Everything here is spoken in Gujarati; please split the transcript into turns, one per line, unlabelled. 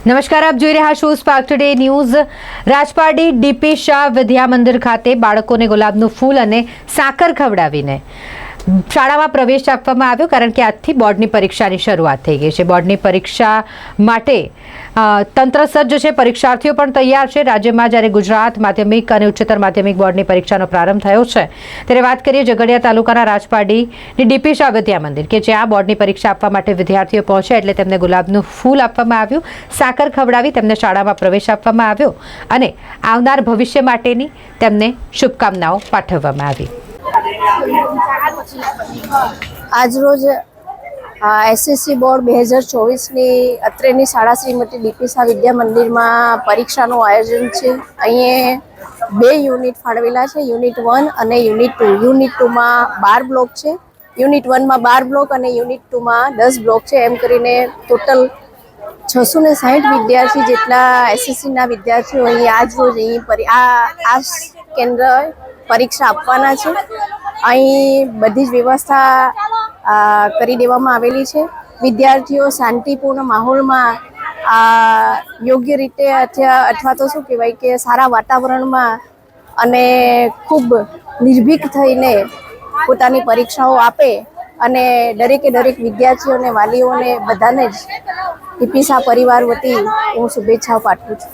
નમસ્કાર, આપ જોઈ રહ્યા છો spark today news Rajpardi DP Shah Vidya Mandir ખાતે બાળકોને ગુલાબનું ફૂલ અને સાકર ખવડાવીને શાળામાં પ્રવેશ આપવામાં આવ્યો કારણ કે આજથી બોર્ડની પરીક્ષાની શરૂઆત થઈ ગઈ છે. બોર્ડની પરીક્ષા માટે તંત્ર સજ્જ છે, પરીક્ષાર્થીઓ પણ તૈયાર છે. રાજ્યમાં જ્યારે ગુજરાત માધ્યમિક અને ઉચ્ચતર માધ્યમિક બોર્ડની પરીક્ષાનો પ્રારંભ થયો છે. ત્યારે વાત કરીએ ઝઘડિયા તાલુકાના રાજપાડીની ડીપી શાવદ્યા મંદિર કે જ્યાં બોર્ડની પરીક્ષા આપવા માટે વિદ્યાર્થીઓ પહોંચ્યા એટલે તેમને ગુલાબનું ફૂલ આપવામાં આવ્યું. સાકર ખવડાવી તેમને શાળામાં પ્રવેશ આપવામાં આવ્યો અને આવનાર ભવિષ્ય માટેની તેમને શુભકામનાઓ પાઠવવામાં આવી.
આજરોજ એસએસસી બોર્ડ બે હજાર ચોવીસની અત્રેની શાળા શ્રીમતી દીપીસા વિદ્યા મંદિરમાં પરીક્ષાનું આયોજન છે. અહીંયા બે યુનિટ ફાળવેલા છે, યુનિટ વન અને યુનિટ ટુ. યુનિટ ટુમાં બાર બ્લોક છે. યુનિટ વનમાં બાર બ્લોક અને યુનિટ ટુમાં દસ બ્લોક છે. એમ કરીને ટોટલ છસો ને સાહીઠ વિદ્યાર્થી જેટલા એસએસસીના વિદ્યાર્થીઓ અહીં આજ રોજ અહીં આ આ કેન્દ્ર પરીક્ષા આપવાના છે. અહીં બધી જ વ્યવસ્થા કરી દેવામાં આવેલી છે. વિદ્યાર્થીઓ શાંતિપૂર્ણ માહોલમાં યોગ્ય રીતે અથવા તો શું કહેવાય કે સારા વાતાવરણમાં અને ખૂબ નિર્ભીક થઈને પોતાની પરીક્ષાઓ આપે અને દરેકે દરેક વિદ્યાર્થીઓને, વાલીઓને બધાને જ ટીપીસા પરિવાર વતી હું શુભેચ્છાઓ પાઠવું છું.